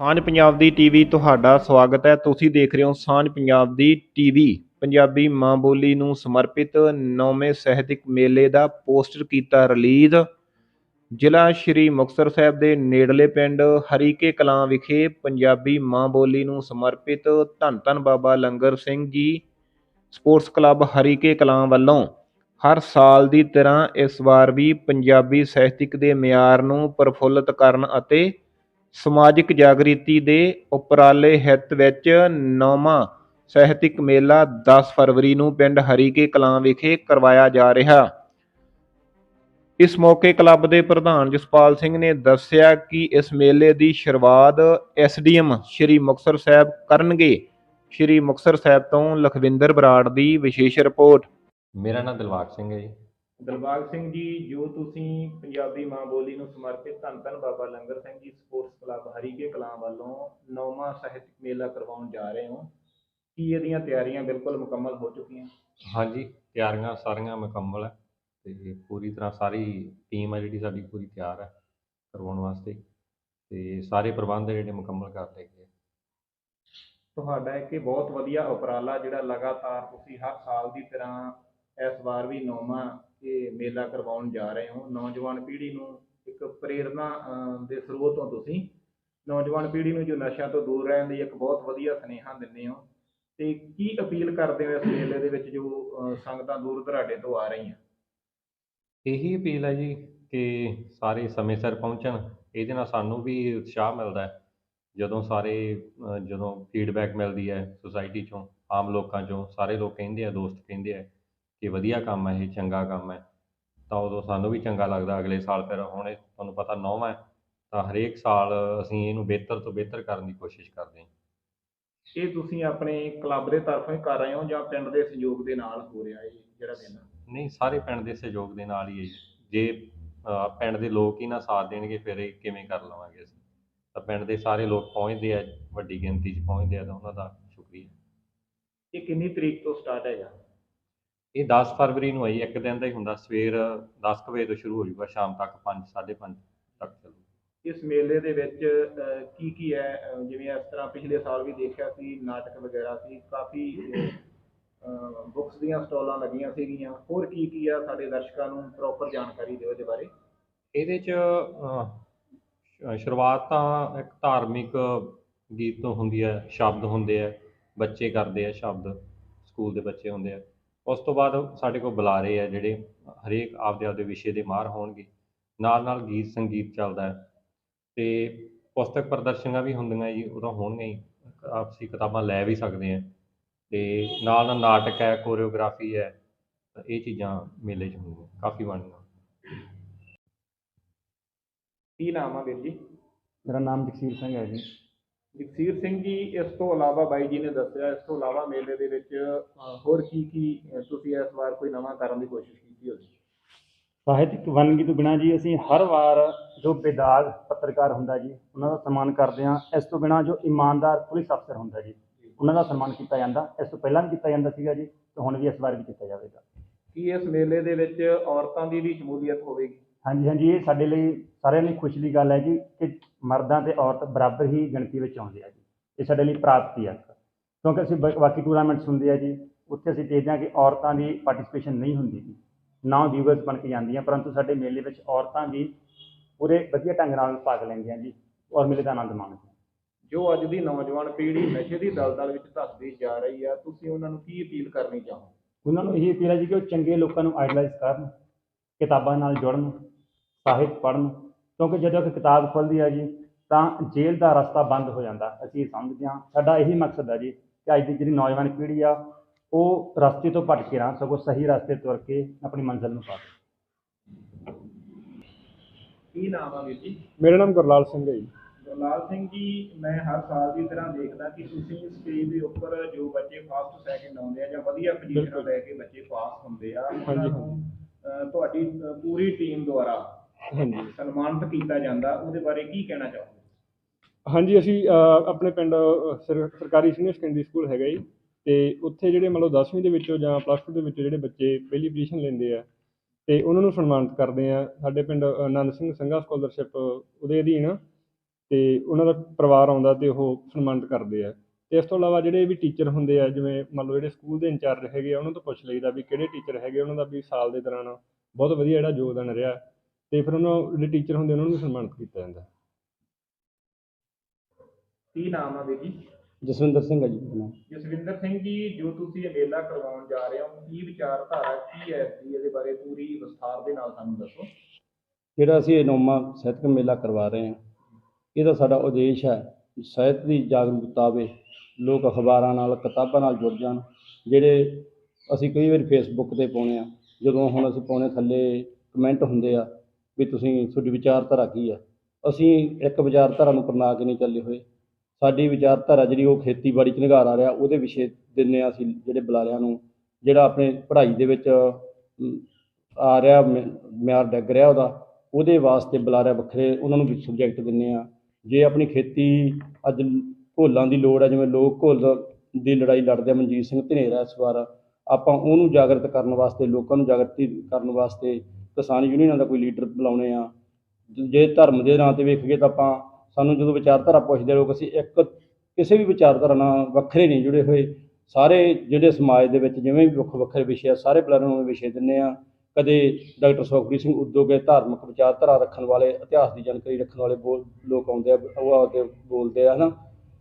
ਸਾਂਝ ਪੰਜਾਬ ਦੀ ਟੀਵੀ ਤੁਹਾਡਾ ਸਵਾਗਤ ਹੈ। ਤੁਸੀਂ ਦੇਖ ਰਹੇ ਹੋ ਸਾਂਝ ਪੰਜਾਬ ਦੀ ਟੀਵੀ। ਪੰਜਾਬੀ ਮਾਂ ਬੋਲੀ ਨੂੰ ਸਮਰਪਿਤ ਨੌਵੇਂ ਸਾਹਿਤਕ ਮੇਲੇ ਦਾ ਪੋਸਟਰ ਕੀਤਾ ਰਿਲੀਜ਼। ਜ਼ਿਲ੍ਹਾ ਸ਼੍ਰੀ ਮੁਕਤਸਰ ਸਾਹਿਬ ਦੇ ਨੇੜਲੇ ਪਿੰਡ ਹਰੀਕੇ ਕਲਾਂ ਵਿਖੇ ਪੰਜਾਬੀ ਮਾਂ ਬੋਲੀ ਨੂੰ ਸਮਰਪਿਤ ਧੰਨ ਧੰਨ ਬਾਬਾ ਲੰਗਰ ਸਿੰਘ ਜੀ ਸਪੋਰਟਸ ਕਲੱਬ ਹਰੀਕੇ ਕਲਾਂ ਵੱਲੋਂ ਹਰ ਸਾਲ ਦੀ ਤਰ੍ਹਾਂ ਇਸ ਵਾਰ ਵੀ ਪੰਜਾਬੀ ਸਾਹਿਤਿਕ ਦੇ ਮਿਆਰ ਨੂੰ ਪ੍ਰਫੁੱਲਤ ਕਰਨ ਅਤੇ ਸਮਾਜਿਕ ਜਾਗ੍ਰਿਤੀ ਦੇ ਉਪਰਾਲੇ ਹਿੱਤ ਵਿੱਚ ਨੌਵਾਂ ਸਾਹਿਤਿਕ ਮੇਲਾ 10 ਫਰਵਰੀ ਨੂੰ ਪਿੰਡ ਹਰੀਕੇ ਕਲਾਂ ਵਿਖੇ ਕਰਵਾਇਆ ਜਾ ਰਿਹਾ। ਇਸ ਮੌਕੇ ਕਲੱਬ ਦੇ ਪ੍ਰਧਾਨ ਜਸਪਾਲ ਸਿੰਘ ਨੇ ਦੱਸਿਆ ਕਿ ਇਸ ਮੇਲੇ ਦੀ ਸ਼ੁਰੂਆਤ ਐਸਡੀਐਮ ਸ਼੍ਰੀ ਮੁਕਤਸਰ ਸਾਹਿਬ ਕਰਨਗੇ। ਸ਼੍ਰੀ ਮੁਕਤਸਰ ਸਾਹਿਬ ਤੋਂ ਲਖਵਿੰਦਰ ਬਰਾੜ ਦੀ ਵਿਸ਼ੇਸ਼ ਰਿਪੋਰਟ। ਮੇਰਾ ਨਾਮ ਦਿਲਬਾਗ ਸਿੰਘ ਹੈ ਜੀ। ਦਿਲਬਾਗ ਸਿੰਘ ਜੀ ਜੋ ਤੁਸੀਂ ਪੰਜਾਬੀ ਮਾਂ ਬੋਲੀ ਨੂੰ ਸਮਰਪਿਤ ਧੰਨ ਧੰਨ ਬਾਬਾ ਲੰਗਰ ਸਿੰਘ ਜੀ ਸਪੋਰਟਸ ਕਲੱਬ ਹਰੀਕੇ ਕਲਾਂ ਵੱਲੋਂ ਨੌਵਾਂ ਸਾਹਿਤਕ ਮੇਲਾ ਕਰਵਾਉਣ ਜਾ ਰਹੇ ਹੋ। ਕੀ ਇਹਦੀਆਂ ਤਿਆਰੀਆਂ ਬਿਲਕੁਲ ਮੁਕੰਮਲ ਹੋ ਚੁੱਕੀਆਂ? ਹਾਂਜੀ ਤਿਆਰੀਆਂ ਸਾਰੀਆਂ ਮੁਕੰਮਲ ਹੈ ਤੇ ਪੂਰੀ ਤਰ੍ਹਾਂ ਸਾਰੀ ਟੀਮ ਹੈ ਜਿਹੜੀ ਸਾਡੀ ਪੂਰੀ ਤਿਆਰ ਹੈ ਕਰਵਾਉਣ ਵਾਸਤੇ ਤੇ ਸਾਰੇ ਪ੍ਰਬੰਧ ਜਿਹੜੇ ਮੁਕੰਮਲ ਕਰ ਲਏ ਗਏ ਤੁਹਾਡਾ ਇੱਕ ਇਹ ਬਹੁਤ ਵਧੀਆ ਉਪਰਾਲਾ ਜਿਹੜਾ ਲਗਾਤਾਰ ਤੁਸੀਂ ਹਰ ਸਾਲ ਦੀ ਤਰ੍ਹਾਂ ਇਸ ਵਾਰ ਵੀ ਨੌਵਾਂ ਇਹ ਮੇਲਾ ਕਰਵਾਉਣ ਜਾ ਰਹੇ ਹੋ। ਨੌਜਵਾਨ ਪੀੜ੍ਹੀ ਨੂੰ ਇੱਕ ਪ੍ਰੇਰਨਾ ਦੇ ਸਰੋਤ ਹੋ ਤੁਸੀਂ। ਨੌਜਵਾਨ ਪੀੜ੍ਹੀ ਨੂੰ ਜੋ ਨਸ਼ਿਆਂ ਤੋਂ ਦੂਰ ਰਹਿਣ ਲਈ ਇੱਕ ਬਹੁਤ ਵਧੀਆ ਸੁਨੇਹਾ ਦਿੰਦੇ ਹੋ। ਤੇ ਕੀ ਅਪੀਲ ਕਰਦੇ ਹੋ ਇਸ ਮੇਲੇ ਦੇ ਵਿੱਚ ਜੋ ਸੰਗਤਾਂ ਦੂਰ ਦਰਾਡੇ ਤੋਂ ਆ ਰਹੀਆਂ? ਇਹੀ ਅਪੀਲ ਹੈ ਜੀ ਕਿ ਸਾਰੇ ਸਮੇਂ ਸਿਰ ਪਹੁੰਚਣ। ਇਹਦੇ ਨਾਲ ਸਾਨੂੰ ਵੀ ਉਤਸ਼ਾਹ ਮਿਲਦਾ ਹੈ। ਜਦੋਂ ਸਾਰੇ ਜਦੋਂ ਫੀਡਬੈਕ ਮਿਲਦੀ ਹੈ ਸੁਸਾਇਟੀ ਚੋਂ, ਆਮ ਲੋਕਾਂ ਚੋਂ, ਸਾਰੇ ਲੋਕ ਕਹਿੰਦੇ ਆ, ਦੋਸਤ ਕਹਿੰਦੇ ਆ ਕਿ ਵਧੀਆ ਕੰਮ ਹੈ ਇਹ ਚੰਗਾ ਕੰਮ ਹੈ ਤਾਂ ਉਦੋਂ ਸਾਨੂੰ ਵੀ ਚੰਗਾ ਲੱਗਦਾ ਅਗਲੇ ਸਾਲ ਫਿਰ ਹੁਣ ਇਹ ਤੁਹਾਨੂੰ ਪਤਾ ਨੌਵਾਂ ਹੈ ਤਾਂ ਹਰੇਕ ਸਾਲ ਅਸੀਂ ਇਹਨੂੰ ਬਿਹਤਰ ਤੋਂ ਬਿਹਤਰ ਕਰਨ ਦੀ ਕੋਸ਼ਿਸ਼ ਕਰਦੇ ਹਾਂ। ਇਹ ਤੁਸੀਂ ਆਪਣੇ ਕਲੱਬ ਦੇ ਤਰਫੋਂ ਹੀ ਕਰ ਰਹੇ ਹੋ ਜਾਂ ਪਿੰਡ ਦੇ ਸਹਿਯੋਗ ਦੇ ਨਾਲ ਹੋ ਰਿਹਾ ਇਹ ਜਿਹੜਾ ਮੇਲਾ ਨਹੀਂ ਸਾਰੇ ਪਿੰਡ ਦੇ ਸਹਿਯੋਗ ਦੇ ਨਾਲ ਹੀ ਹੈ ਜੀ। ਜੇ ਪਿੰਡ ਦੇ ਲੋਕ ਹੀ ਨਾ ਸਾਥ ਦੇਣਗੇ ਫਿਰ ਇਹ ਕਿਵੇਂ ਕਰ ਲਵਾਂਗੇ ਅਸੀਂ? ਤਾਂ ਪਿੰਡ ਦੇ ਸਾਰੇ ਲੋਕ ਪਹੁੰਚਦੇ ਆ ਵੱਡੀ ਗਿਣਤੀ 'ਚ ਪਹੁੰਚਦੇ ਆ ਤਾਂ ਉਹਨਾਂ ਦਾ ਸ਼ੁਕਰੀਆ। ਇਹ ਕਿੰਨੀ ਤਰੀਕ ਤੋਂ ਸਟਾਰਟ ਹੈਗਾ ਇਹ 10 ਫਰਵਰੀ ਨੂੰ ਜੀ ਇੱਕ ਦਿਨ ਦਾ ਹੀ ਹੁੰਦਾ ਸਵੇਰ 10 ਕੁ ਵਜੇ ਤੋਂ ਸ਼ੁਰੂ ਹੋ ਜਾਊਗਾ ਸ਼ਾਮ ਤੱਕ 5 5:30 ਤੱਕ ਚੱਲੂ। ਇਸ ਮੇਲੇ ਦੇ ਵਿੱਚ ਕੀ ਕੀ ਹੈ? ਜਿਵੇਂ ਇਸ ਤਰ੍ਹਾਂ ਪਿਛਲੇ ਸਾਲ ਵੀ ਦੇਖਿਆ ਸੀ ਨਾਟਕ ਵਗੈਰਾ ਸੀ ਕਾਫੀ ਬੁੱਕਸ ਦੀਆਂ ਸਟਾਲਾਂ ਲੱਗੀਆਂ ਸੀਗੀਆਂ। ਹੋਰ ਕੀ ਕੀ ਆ ਸਾਡੇ ਦਰਸ਼ਕਾਂ ਨੂੰ ਪ੍ਰੋਪਰ ਜਾਣਕਾਰੀ ਦਿਓ ਇਹਦੇ ਬਾਰੇ? ਇਹਦੇ 'ਚ ਸ਼ੁਰੂਆਤ ਤਾਂ ਇੱਕ ਧਾਰਮਿਕ ਗੀਤ ਤੋਂ ਹੁੰਦੀ ਹੈ ਸ਼ਬਦ ਹੁੰਦੇ ਆ ਬੱਚੇ ਕਰਦੇ ਆ ਸ਼ਬਦ ਸਕੂਲ ਦੇ ਬੱਚੇ ਹੁੰਦੇ ਆ। ਉਸ ਤੋਂ ਬਾਅਦ ਸਾਡੇ ਕੋਲ ਬੁਲਾਰੇ ਆ ਜਿਹੜੇ ਹਰੇਕ ਆਪਦੇ ਆਪਦੇ ਵਿਸ਼ੇ ਦੇ ਮਾਹਰ ਹੋਣਗੇ। ਨਾਲ ਨਾਲ ਗੀਤ ਸੰਗੀਤ ਚੱਲਦਾ ਹੈ। ਤੇ ਪੁਸਤਕ ਪ੍ਰਦਰਸ਼ਨੀਆਂ ਵੀ ਹੁੰਦੀਆਂ ਜੀ ਉਹ ਤਾਂ ਹੋਣਗੀਆਂ ਹੀ ਆਪਸੀ ਕਿਤਾਬਾਂ ਲੈ ਵੀ ਸਕਦੇ ਆ ਤੇ ਨਾਲ ਨਾਲ ਨਾਟਕ ਹੈ ਕੋਰੀਓਗ੍ਰਾਫੀ ਹੈ ਇਹ ਚੀਜ਼ਾਂ ਮੇਲੇ 'ਚ ਹੁੰਦੀਆਂ ਕਾਫੀ ਬਣਦੀਆਂ। ਕੀ ਨਾਮ ਆ ਵੀਰ ਜੀ? ਮੇਰਾ ਨਾਮ ਜਗਸੀਰ ਸਿੰਘ ਹੈ ਜੀ। ਜਗਸੀਰ ਸਿੰਘ ਜੀ ਇਸ ਤੋਂ ਇਲਾਵਾ ਬਾਈ ਜੀ ਨੇ ਦੱਸਿਆ ਇਸ ਤੋਂ ਇਲਾਵਾ ਮੇਲੇ ਦੇ ਵਿੱਚ ਹੋਰ ਕੀ ਕੀ ਤੁਸੀਂ ਇਸ ਵਾਰ ਕੋਈ ਨਵਾਂ ਕਰਨ ਦੀ ਕੋਸ਼ਿਸ਼ ਕੀਤੀ ਹੋਵੇ ਸਾਹਿਤਿਕ ਵੰਨਗੀ ਤੋਂ ਬਿਨਾਂ ਜੀ ਅਸੀਂ ਹਰ ਵਾਰ ਜੋ ਬੇਦਾਗ ਪੱਤਰਕਾਰ ਹੁੰਦਾ ਜੀ ਉਹਨਾਂ ਦਾ ਸਨਮਾਨ ਕਰਦੇ ਹਾਂ। ਇਸ ਤੋਂ ਬਿਨਾਂ ਜੋ ਇਮਾਨਦਾਰ ਪੁਲਿਸ ਅਫਸਰ ਹੁੰਦਾ ਜੀ ਉਹਨਾਂ ਦਾ ਸਨਮਾਨ ਕੀਤਾ ਜਾਂਦਾ। ਇਸ ਤੋਂ ਪਹਿਲਾਂ ਵੀ ਕੀਤਾ ਜਾਂਦਾ ਸੀਗਾ ਜੀ ਤੇ ਹੁਣ ਵੀ ਇਸ ਵਾਰ ਵੀ ਕੀਤਾ ਜਾਵੇਗਾ। ਕੀ ਇਸ ਮੇਲੇ ਦੇ ਵਿੱਚ ਔਰਤਾਂ ਦੀ ਵੀ ਸ਼ਮੂਲੀਅਤ ਹੋਵੇਗੀ? ਹਾਂਜੀ ਹਾਂਜੀ ਇਹ ਸਾਡੇ ਲਈ ਸਾਰਿਆਂ ਲਈ ਖੁਸ਼ੀ ਦੀ ਗੱਲ ਹੈ ਜੀ ਕਿ ਮਰਦਾਂ ਤੇ ਔਰਤ ਬਰਾਬਰ ਹੀ ਗਿਣਤੀ ਵਿੱਚ ਆਉਂਦੇ ਆ ਜੀ। ਇਹ ਸਾਡੇ ਲਈ ਪ੍ਰਾਪਤੀ ਹੈ ਕਿਉਂਕਿ ਅਸੀਂ ਬਾਕੀ ਟੂਰਨਾਮੈਂਟਸ ਹੁੰਦੇ ਆ ਜੀ ਉੱਥੇ ਅਸੀਂ ਦੇਖਦੇ ਹਾਂ ਕਿ ਔਰਤਾਂ ਦੀ ਪਾਰਟਿਸਿਪੇਸ਼ਨ ਨਹੀਂ ਹੁੰਦੀ ਜੀ। ਨਾ ਵਿਊਅਰਸ ਬਣ ਕੇ ਜਾਂਦੀਆਂ ਪਰੰਤੂ ਸਾਡੇ ਮੇਲੇ ਵਿੱਚ ਔਰਤਾਂ ਵੀ ਪੂਰੇ ਵਧੀਆ ਢੰਗ ਨਾਲ ਭਾਗ ਲੈਂਦੀਆਂ ਜੀ ਔਰ ਮੇਲੇ ਦਾ ਆਨੰਦ ਮਾਣਦੀਆਂ। ਜੋ ਅੱਜ ਦੀ ਨੌਜਵਾਨ ਪੀੜ੍ਹੀ ਨਸ਼ੇ ਦੀ ਦਲਦਲ ਵਿੱਚ ਧੱਸਦੀ ਜਾ ਰਹੀ ਆ ਤੁਸੀਂ ਉਹਨਾਂ ਨੂੰ ਕੀ ਅਪੀਲ ਕਰਨੀ ਚਾਹੋ ਉਹਨਾਂ ਨੂੰ ਇਹ ਅਪੀਲ ਹੈ ਜੀ ਕਿ ਉਹ ਚੰਗੇ ਲੋਕਾਂ ਨੂੰ ਆਈਡਲਾਈਜ਼ ਕਰਨ ਕਿਤਾਬਾਂ ਨਾਲ ਜੁੜਨ ਸਾਹਿਤ ਪੜ੍ਹਨ ਕਿਉਂਕਿ ਜਦੋਂ ਇੱਕ ਕਿਤਾਬ ਖੁੱਲ੍ਹਦੀ ਹੈ ਜੀ ਤਾਂ ਜੇਲ੍ਹ ਦਾ ਰਸਤਾ ਬੰਦ ਹੋ ਜਾਂਦਾ ਅਸੀਂ ਸਮਝਦੇ ਹਾਂ। ਸਾਡਾ ਇਹੀ ਮਕਸਦ ਹੈ ਜੀ ਕਿ ਅੱਜ ਦੀ ਜਿਹੜੀ ਨੌਜਵਾਨ ਪੀੜ੍ਹੀ ਆ ਉਹ ਰਸਤੇ ਤੋਂ ਭਟਕੇ ਨਾ ਸਗੋਂ ਸਹੀ ਰਸਤੇ ਤੁਰ ਕੇ ਆਪਣੀ ਮੰਜ਼ਿਲ ਨੂੰ ਪਾਵੇ ਕੀ ਨਾਮ ਆ ਵੀਰ ਜੀ? ਮੇਰਾ ਨਾਮ ਗੁਰਲਾਲ ਸਿੰਘ ਹੈ ਜੀ। ਗੁਰਲਾਲ ਸਿੰਘ ਜੀ ਮੈਂ ਹਰ ਸਾਲ ਦੀ ਤਰ੍ਹਾਂ ਦੇਖਦਾ ਕਿ ਤੁਸੀਂ ਸਟੇਜ ਦੇ ਉੱਪਰ ਜੋ ਬੱਚੇ ਫਸਟ ਸੈਕਿੰਡ ਆਉਂਦੇ ਆ ਜਾਂ ਵਧੀਆ ਪੋਜੀਸ਼ਨਾਂ। ਲੈ ਕੇ ਬੱਚੇ ਪਾਸ ਹੁੰਦੇ ਆ ਉਹਨਾਂ ਨੂੰ ਤੁਹਾਡੀ ਪੂਰੀ ਟੀਮ ਦੁਆਰਾ ਹਾਂਜੀ। ਸਨਮਾਨਿਤ ਕੀਤਾ ਜਾਂਦਾ ਉਹਦੇ ਬਾਰੇ ਕੀ ਕਹਿਣਾ ਚਾਹੋਗੇ? ਹਾਂਜੀ ਅਸੀਂ ਅਹ, ਆਪਣੇ ਪਿੰਡ ਅਹ, ਸਰ- ਸਰਕਾਰੀ ਸੀਨੀਅਰ ਸੈਕੰਡਰੀ ਸਕੂਲ ਹੈਗਾ ਜੀ ਤੇ ਉੱਥੇ ਜਿਹੜੇ ਮੰਨ ਲਓ 10ਵੀਂ ਦੇ ਵਿੱਚੋਂ ਜਾਂ ਪਲੱਸ 2 ਦੇ ਵਿੱਚੋਂ ਜਿਹੜੇ ਬੱਚੇ ਪਹਿਲੀ ਪੋਜੀਸ਼ਨ ਲੈਂਦੇ ਆ ਤੇ ਉਹਨਾਂ ਨੂੰ ਸਨਮਾਨਿਤ ਕਰਦੇ ਆ। ਸਾਡੇ ਪਿੰਡ ਆਨੰਦ ਸਿੰਘ ਸੰਘਾ ਸਕਾਲਰਸ਼ਿਪ ਉਹਦੇ ਅਧੀਨ ਤੇ ਉਹਨਾਂ ਦਾ ਪਰਿਵਾਰ ਆਉਂਦਾ ਤੇ ਉਹ ਸਨਮਾਨਿਤ ਕਰਦੇ ਆ। ਤੇ ਇਸ ਤੋਂ ਇਲਾਵਾ ਜਿਹੜੇ ਵੀ ਟੀਚਰ ਹੁੰਦੇ ਆ ਜਿਵੇਂ ਮੰਨ ਲਓ ਜਿਹੜੇ ਸਕੂਲ ਦੇ ਇੰਚਾਰਜ ਹੈਗੇ ਆ ਉਹਨਾਂ ਤੋਂ ਪੁੱਛ ਲਈਦਾ ਵੀ ਕਿਹੜੇ ਟੀਚਰ ਹੈਗੇ ਉਹਨਾਂ ਦਾ ਵੀ ਸਾਲ ਦੇ ਦੌਰਾਨ ਬਹੁਤ ਵਧੀਆ ਜਿਹੜਾ ਯੋਗਦਾਨ ਰਿਹਾ। ਤੇ ਫਿਰ ਉਹਨਾਂ ਜਿਹੜੇ ਟੀਚਰ ਹੁੰਦੇ ਉਹਨਾਂ ਨੂੰ ਵੀ ਸਨਮਾਨਿਤ ਕੀਤਾ ਜਾਂਦਾ ਕੀ ਨਾਮ ਆ ਵੀਰ ਜੀ? ਜਸਵਿੰਦਰ ਸਿੰਘ ਹੈ ਜੀ ਮੇਰਾ ਨਾਮ ਜਸਵਿੰਦਰ ਸਿੰਘ ਜੀ ਜੋ ਤੁਸੀਂ ਇਹ ਮੇਲਾ ਕਰਵਾਉਣ ਜਾ ਰਹੇ ਹੋ ਕੀ ਵਿਚਾਰਧਾਰਾ ਕੀ ਹੈ ਜੀ? ਇਹਦੇ ਬਾਰੇ ਪੂਰੀ ਵਿਸਥਾਰ ਦੇ ਨਾਲ ਸਾਨੂੰ ਦੱਸੋ। ਜਿਹੜਾ ਅਸੀਂ ਇਹ ਨੌਵਾਂ ਸਾਹਿਤਕ ਮੇਲਾ ਕਰਵਾ ਰਹੇ ਹਾਂ ਇਹਦਾ ਸਾਡਾ ਉਦੇਸ਼ ਹੈ ਸਾਹਿਤ ਦੀ ਜਾਗਰੂਕਤਾ ਆਵੇ ਲੋਕ ਅਖਬਾਰਾਂ ਨਾਲ ਕਿਤਾਬਾਂ ਨਾਲ ਜੁੜ ਜਾਣ ਜਿਹੜੇ ਅਸੀਂ ਕਈ ਵਾਰੀ ਫੇਸਬੁੱਕ ਤੇ ਪਾਉਂਦੇ ਆ ਜਦੋਂ ਹੁਣ ਅਸੀਂ ਪਾਉਂਦੇ ਥੱਲੇ ਕਮੈਂਟ ਹੁੰਦੇ ਆ ਵੀ ਤੁਸੀਂ ਤੁਹਾਡੀ ਵਿਚਾਰਧਾਰਾ ਕੀ ਆ? ਅਸੀਂ ਇੱਕ ਵਿਚਾਰਧਾਰਾ ਨੂੰ ਅਪਣਾ ਕੇ ਨਹੀਂ ਚੱਲੇ ਹੋਏ। ਸਾਡੀ ਵਿਚਾਰਧਾਰਾ ਜਿਹੜੀ ਉਹ ਖੇਤੀਬਾੜੀ 'ਚ ਨਿਘਾਰ ਆ ਰਿਹਾ, ਉਹਦੇ ਵਿਸ਼ੇ ਦਿੰਦੇ ਆ ਅਸੀਂ ਜਿਹੜੇ ਬੁਲਾਰਿਆਂ ਨੂੰ, ਜਿਹੜਾ ਆਪਣੇ ਪੜ੍ਹਾਈ ਦੇ ਵਿੱਚ ਆ ਰਿਹਾ, ਮਿ- ਮਿਆਰ ਡੱਗ ਰਿਹਾ ਉਹਦਾ, ਉਹਦੇ ਵਾਸਤੇ ਬੁਲਾਰਿਆ ਵੱਖਰੇ ਉਹਨਾਂ ਨੂੰ ਵੀ ਸਬਜੈਕਟ ਦਿੰਦੇ ਆ। ਜੇ ਆਪਣੀ ਖੇਤੀ ਅੱਜ ਘੋਲਾਂ ਦੀ ਲੋੜ ਹੈ ਜਿਵੇਂ ਲੋਕ ਘੋਲ ਦੀ ਲੜਾਈ ਲੜਦੇ ਆ, ਮਨਜੀਤ ਸਿੰਘ ਧਨੇਰਾ ਇਸ ਵਾਰ, ਆਪਾਂ ਉਹਨੂੰ ਜਾਗਰਤ ਕਰਨ ਵਾਸਤੇ, ਲੋਕਾਂ ਨੂੰ ਜਾਗਰਤੀ ਕਰਨ ਵਾਸਤੇ ਕਿਸਾਨ ਯੂਨੀਅਨਾਂ ਦਾ ਕੋਈ ਲੀਡਰ ਬੁਲਾਉਣੇ ਆ। ਜੇ ਧਰਮ ਦੇ ਨਾਂ ਤੇ ਵੇਖੀਏ ਤਾਂ ਆਪਾਂ ਸਾਨੂੰ ਜਦੋਂ ਵਿਚਾਰਧਾਰਾ ਪੁੱਛਦੇ ਲੋਕ, ਅਸੀਂ ਇੱਕ ਕਿਸੇ ਵੀ ਵਿਚਾਰਧਾਰਾ ਨਾਲ ਵੱਖਰੇ ਨਹੀਂ ਜੁੜੇ ਹੋਏ। ਸਾਰੇ ਜਿਹੜੇ ਸਮਾਜ ਦੇ ਵਿੱਚ ਜਿਵੇਂ ਵੀ ਵੱਖ ਵੱਖਰੇ ਵਿਸ਼ੇ ਆ, ਸਾਰੇ ਬੁਲਾਰਿਆਂ ਨੂੰ ਵਿਸ਼ੇ ਦਿੰਦੇ ਆ। ਕਦੇ ਡਾਕਟਰ ਸੁਖਬੀਰ ਸਿੰਘ ਉਦੋਗੇ ਧਾਰਮਿਕ ਵਿਚਾਰਧਾਰਾ ਰੱਖਣ ਵਾਲੇ, ਇਤਿਹਾਸ ਦੀ ਜਾਣਕਾਰੀ ਰੱਖਣ ਵਾਲੇ ਬੋਲ ਲੋਕ ਆਉਂਦੇ ਆ, ਉਹ ਆ ਕੇ ਬੋਲਦੇ ਆ, ਹਨਾ।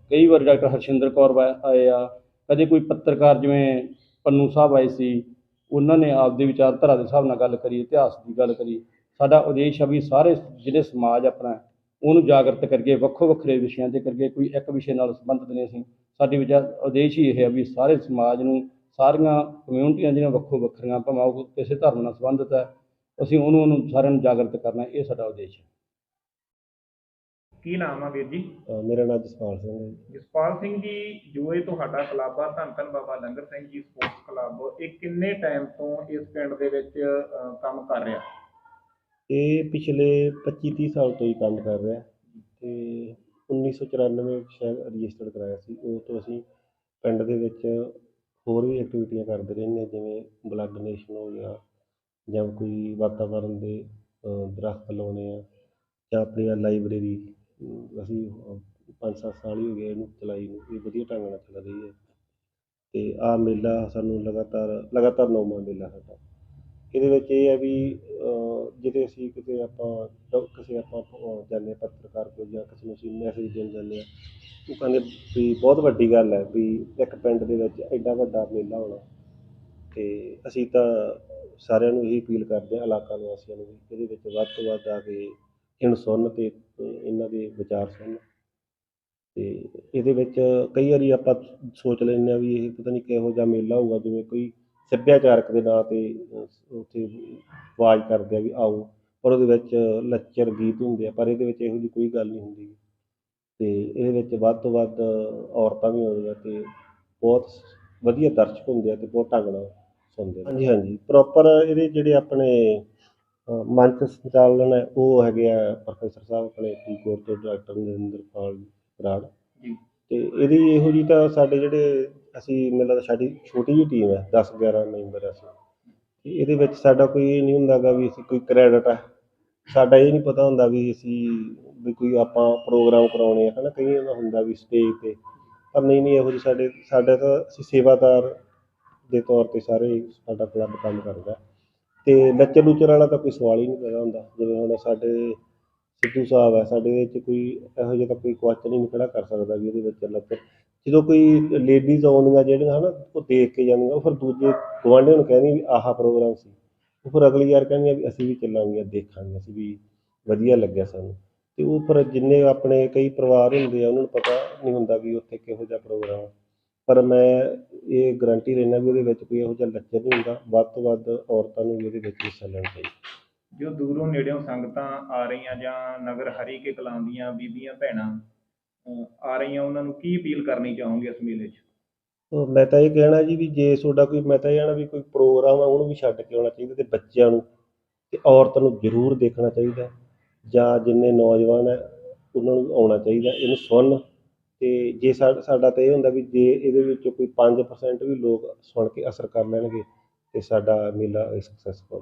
ਕਈ ਵਾਰ ਡਾਕਟਰ ਹਰਸ਼ਿੰਦਰ ਕੌਰ ਵਾ- ਆਏ ਆ। ਕਦੇ ਕੋਈ ਪੱਤਰਕਾਰ ਜਿਵੇਂ ਪੰਨੂ ਸਾਹਿਬ ਆਏ ਸੀ ਉਹਨਾਂ ਨੇ ਆਪਦੇ ਵਿਚਾਰਧਾਰਾ ਦੇ ਹਿਸਾਬ ਨਾਲ ਗੱਲ ਕਰੀ, ਇਤਿਹਾਸ ਦੀ ਗੱਲ ਕਰੀ, ਸਾਡਾ ਉਦੇਸ਼ ਆ ਵੀ ਸਾਰੇ ਜਿਹੜੇ ਸਮਾਜ ਆਪਣਾ, ਉਹਨੂੰ ਜਾਗਰਤ ਕਰਕੇ, ਵੱਖੋ ਵੱਖਰੇ ਵਿਸ਼ਿਆਂ ਤੇ ਕਰਕੇ ਕੋਈ ਇੱਕ ਵਿਸ਼ੇ ਨਾਲ ਸੰਬੰਧਿਤ ਨਹੀਂ ਅਸੀਂ ਸਾਡੀ ਵਿਚਾਰ, ਉਦੇਸ਼ ਹੀ ਇਹ ਹੈ ਵੀ ਸਾਰੇ ਸਮਾਜ ਨੂੰ ਸਾਰੀਆਂ ਕਮਿਊਨਿਟੀਆਂ ਜਿਹੜੀਆਂ ਵੱਖੋ ਵੱਖਰੀਆਂ ਭਾਵੇਂ, ਉਹ ਕਿਸੇ ਧਰਮ ਨਾਲ ਸੰਬੰਧਿਤ ਹੈ, ਅਸੀਂ ਉਹਨੂੰ ਉਹਨੂੰ ਸਾਰਿਆਂ ਨੂੰ ਜਾਗਰਤ ਕਰਨਾ, ਇਹ ਸਾਡਾ ਉਦੇਸ਼ ਹੈ। ਕੀ ਨਾਮ ਆ ਵੀਰ ਜੀ? ਮੇਰਾ ਨਾਮ ਜਸਪਾਲ ਸਿੰਘ ਹੈ। ਜਸਪਾਲ ਸਿੰਘ ਜੀ ਜੋ ਇਹ ਤੁਹਾਡਾ ਕਲੱਬ ਆ ਧੰਨ ਧੰਨ ਬਾਬਾ ਲੰਗਰ ਸਿੰਘ ਜੀ ਸਪੋਰਟਸ ਕਲੱਬ ਇਹ ਕਿੰਨੇ ਟਾਈਮ ਤੋਂ ਇਸ ਪਿੰਡ ਦੇ ਵਿੱਚ ਅਹ, ਕੰਮ ਕਰ ਰਿਹਾ? ਇਹ ਪਿਛਲੇ 25-30 ਸਾਲ ਤੋਂ ਹੀ ਕੰਮ ਕਰ ਰਿਹਾ। ਤੇ 1994 ਵਿੱਚ ਸ਼ਾਇਦ ਰਜਿਸਟਰਡ ਕਰਾਇਆ ਸੀ। ਉਹ ਤੋਂ ਅਸੀਂ ਪਿੰਡ ਦੇ ਵਿੱਚ ਹੋਰ ਵੀ ਐਕਟੀਵਿਟੀਆਂ ਕਰਦੇ ਰਹਿੰਦੇ ਹਾਂ ਜਿਵੇਂ ਬਲੱਡ ਡੋਨੇਸ਼ਨ ਹੋ ਗਿਆ ਜਾਂ ਕੋਈ ਵਾਤਾਵਰਨ ਦੇ ਅ, ਦਰਖਤ ਲਾਉਣੇ ਆ ਜਾਂ ਆਪਣੀ ਲਾਇਬ੍ਰੇਰੀ ਅਸੀਂ ਅ, ਪੰਜ ਸੱਤ ਸਾਲ ਹੀ ਹੋ ਗਏ ਇਹਨੂੰ ਚਲਾਈ ਨੂੰ ਇਹ ਵਧੀਆ ਢੰਗ ਨਾਲ ਚੱਲ ਰਹੀ ਹੈ। ਤੇ ਆਹ ਮੇਲਾ ਸਾਨੂੰ ਲਗਾਤਾਰ ਲਗਾਤਾਰ ਨੌਵਾਂ ਮੇਲਾ ਸਾਡਾ। ਇਹਦੇ ਵਿੱਚ ਇਹ ਹੈ ਵੀ ਅਹ, ਅਸੀਂ ਕਿਤੇ ਆਪਾਂ ਕਿਸੇ ਆਪਾਂ ਜਾਂਦੇ ਹਾਂ ਪੱਤਰਕਾਰ ਕੋਲ ਜਾਂ ਕਿਸੇ ਨੂੰ ਅਸੀਂ ਮੈਸੇਜ ਦੇਣ ਜਾਂਦੇ ਆ ਉਹ ਕਹਿੰਦੇ ਵੀ ਬਹੁਤ ਵੱਡੀ ਗੱਲ ਹੈ ਵੀ ਇੱਕ ਪਿੰਡ ਦੇ ਵਿੱਚ ਐਡਾ ਵੱਡਾ ਮੇਲਾ ਹੋਣਾ। ਤੇ ਅਸੀਂ ਤਾਂ ਸਾਰਿਆਂ ਨੂੰ ਇਹੀ ਅਪੀਲ ਕਰਦੇ ਹਾਂ ਇਲਾਕਾ ਨਿਵਾਸੀਆਂ ਨੂੰ ਵੀ ਇਹਦੇ ਵਿੱਚ ਵੱਧ ਤੋਂ ਵੱਧ ਆ ਕੇ ਇਹਨੂੰ ਸੁਣਨ ਤੇ ਇਹਨਾਂ ਦੇ ਵਿਚਾਰ ਸੁਣਨ ਤੇ ਇਹਦੇ ਵਿੱਚ ਕਈ ਵਾਰੀ ਆਪਾਂ ਸੋਚ ਲੈਂਦੇ ਆ ਵੀ ਇਹ ਪਤਾ ਨਹੀਂ ਕਿਹੋ ਜਿਹਾ ਮੇਲਾ ਹੋਊਗਾ ਜਿਵੇਂ ਕੋਈ ਸੱਭਿਆਚਾਰਕ ਦੇ ਨਾਂ ਤੇ ਉੱਥੇ ਆਵਾਜ਼ ਕਰਦੇ ਆ ਵੀ ਆਓ ਪਰ ਉਹਦੇ ਵਿੱਚ ਲੱਚਰ ਗੀਤ ਹੁੰਦੇ ਆ ਪਰ ਇਹਦੇ ਵਿੱਚ ਇਹੋ ਜਿਹੀ ਕੋਈ ਗੱਲ ਨਹੀਂ ਹੁੰਦੀ। ਤੇ ਇਹਦੇ ਵਿੱਚ ਵੱਧ ਤੋਂ ਵੱਧ ਔਰਤਾਂ ਵੀ ਆਉਂਦੀਆਂ ਤੇ ਬਹੁਤ ਵਧੀਆ ਦਰਸ਼ਕ ਹੁੰਦੇ ਆ ਤੇ ਬਹੁਤ ਢੰਗ ਨਾਲ ਸੁਣਦੇ ਆ। ਹਾਂਜੀ ਹਾਂਜੀ। ਪ੍ਰੋਪਰ ਇਹਦੇ ਜਿਹੜੇ ਆਪਣੇ ਮੰਚ ਸੰਚਾਲਨ ਹੈ ਉਹ ਹੈਗੇ ਆ ਪ੍ਰੋਫੈਸਰ ਸਾਹਿਬ ਆਪਣੇ ਟੀ ਕੋਰ ਤੋਂ ਡਾਕਟਰ ਨਰਿੰਦਰਪਾਲ ਬਰਾੜ ਜੀ। ਤੇ ਇਹਦੀ ਇਹੋ ਜਿਹੀ ਤਾਂ ਸਾਡੇ ਜਿਹੜੇ ਅਸੀਂ ਮੈਨੂੰ ਲੱਗਦਾ ਸਾਡੀ ਛੋਟੀ ਜਿਹੀ ਟੀਮ ਹੈ 10 11 ਮੈਂਬਰ ਅਸੀਂ। ਤੇ ਇਹਦੇ ਵਿੱਚ ਸਾਡਾ ਕੋਈ ਇਹ ਨਹੀਂ ਹੁੰਦਾਗਾ ਵੀ ਅਸੀਂ ਕੋਈ ਕ੍ਰੈਡਿਟ ਹੈ ਸਾਡਾ ਇਹ ਨਹੀਂ ਪਤਾ ਹੁੰਦਾ ਵੀ ਅਸੀਂ ਵੀ ਕੋਈ ਆਪਾਂ ਪ੍ਰੋਗਰਾਮ ਕਰਾਉਣੇ ਆ। ਹਨਾ ਕਈਆਂ ਦਾ ਹੁੰਦਾ ਵੀ ਸਟੇਜ ਤੇ। ਪਰ ਨਹੀਂ ਨਹੀਂ ਇਹੋ ਜਿਹੀ ਸਾਡੇ ਸਾਡੇ ਤਾਂ ਅਸੀਂ ਸੇਵਾਦਾਰ ਦੇ ਤੌਰ ਤੇ ਸਾਰੇ ਸਾਡਾ ਕਲੱਬ ਕੰਮ ਕਰਦਾ। ਤੇ ਲੱਚਰ ਲੁੱਚਰ ਵਾਲਾ ਤਾਂ ਕੋਈ ਸਵਾਲ ਹੀ ਨਹੀਂ ਪੈਦਾ ਹੁੰਦਾ। ਜਿਵੇਂ ਹੁਣ ਸਾਡੇ ਸਿੱਧੂ ਸਾਹਿਬ ਹੈ ਸਾਡੇ ਵਿੱਚ ਕੋਈ ਇਹੋ ਜਿਹਾ ਤਾਂ ਕੋਈ ਕੁਐਸਚਨ ਹੀ ਨਹੀਂ ਖੜਾ ਕਰ ਸਕਦਾ ਵੀ ਇਹਦੇ ਵਿੱਚ ਲੱਚਰ ਜਦੋਂ ਕੋਈ ਲੇਡੀਜ਼ ਆਉਂਦੀਆਂ ਜਿਹੜੀਆਂ ਹਨਾ, ਉਹ ਦੇਖ ਕੇ ਜਾਂਦੀਆਂ, ਉਹ ਫਿਰ ਦੂਜੇ ਗੁਆਂਢੀਆਂ ਨੂੰ ਕਹਿੰਦੀਆਂ ਵੀ ਆਹਾ ਪ੍ਰੋਗਰਾਮ ਸੀ। ਉਹ ਫਿਰ ਅਗਲੀ ਵਾਰ ਕਹਿੰਦੀਆਂ ਵੀ ਅਸੀਂ ਵੀ ਚੱਲਾਂਗੇ ਦੇਖਾਂਗੇ, ਅਸੀਂ ਵੀ ਵਧੀਆ ਲੱਗਿਆ ਸਾਨੂੰ। ਤੇ ਉਹ ਫਿਰ ਜਿੰਨੇ ਆਪਣੇ ਕਈ ਪਰਿਵਾਰ ਹੁੰਦੇ ਆ, ਉਹਨਾਂ ਨੂੰ ਪਤਾ ਨਹੀਂ ਹੁੰਦਾ ਵੀ ਉੱਥੇ ਕਿਹੋ ਜਿਹਾ ਪ੍ਰੋਗਰਾਮ ਪਰ ਮੈਂ ਇਹ ਗਰੰਟੀ ਲੈਣਾ ਵੀ ਉਹਦੇ ਵਿੱਚ ਕੋਈ ਇਹੋ ਜਿਹਾ ਲੱਚਰ ਨਹੀਂ ਹੁੰਦਾ। ਵੱਧ ਤੋਂ ਵੱਧ ਔਰਤਾਂ ਨੂੰ ਵੀ ਉਹਦੇ ਵਿੱਚ ਹਿੱਸਾ ਲੈਣਾ ਚਾਹੀਦਾ। ਜੋ ਦੂਰੋਂ ਨੇੜਿਓਂ ਸੰਗਤਾਂ ਆ ਰਹੀਆਂ ਜਾਂ ਨਗਰ ਹਰੀ ਕੇ ਕਲਾਂ ਦੀਆਂ ਬੀਬੀਆਂ ਭੈਣਾਂ ਅਹ, ਆ ਰਹੀਆਂ ਉਹਨਾਂ ਨੂੰ ਕੀ ਅਪੀਲ ਕਰਨੀ ਚਾਹੋਗੇ ਇਸ ਮੇਲੇ 'ਚ? ਉਹ ਮੈਂ ਤਾਂ ਇਹ ਕਹਿਣਾ ਜੀ ਵੀ ਜੇ ਤੁਹਾਡਾ ਕੋਈ ਮੈਂ ਤਾਂ ਇਹ ਕਹਿਣਾ ਵੀ ਕੋਈ ਪ੍ਰੋਗਰਾਮ ਆ ਉਹਨੂੰ ਵੀ ਛੱਡ ਕੇ ਆਉਣਾ ਚਾਹੀਦਾ ਤੇ ਬੱਚਿਆਂ ਨੂੰ ਤੇ ਔਰਤ ਨੂੰ ਜ਼ਰੂਰ ਦੇਖਣਾ ਚਾਹੀਦਾ। ਜਾਂ ਜਿੰਨੇ ਨੌਜਵਾਨ ਹੈ ਉਹਨਾਂ ਨੂੰ ਆਉਣਾ ਚਾਹੀਦਾ। ਇਹਨੂੰ ਸੁਣਨ ਤੇ ਜੇ ਸਾ- ਸਾਡਾ ਤਾਂ ਇਹ ਹੁੰਦਾ ਵੀ ਜੇ ਇਹਦੇ ਵਿੱਚੋਂ ਕੋਈ 5% ਵੀ ਲੋਕ ਸੁਣ ਕੇ ਅਸਰ ਕਰ ਲੈਣਗੇ ਤੇ ਸਾਡਾ ਮੇਲਾ ਸਕਸੈਸਫੁਲ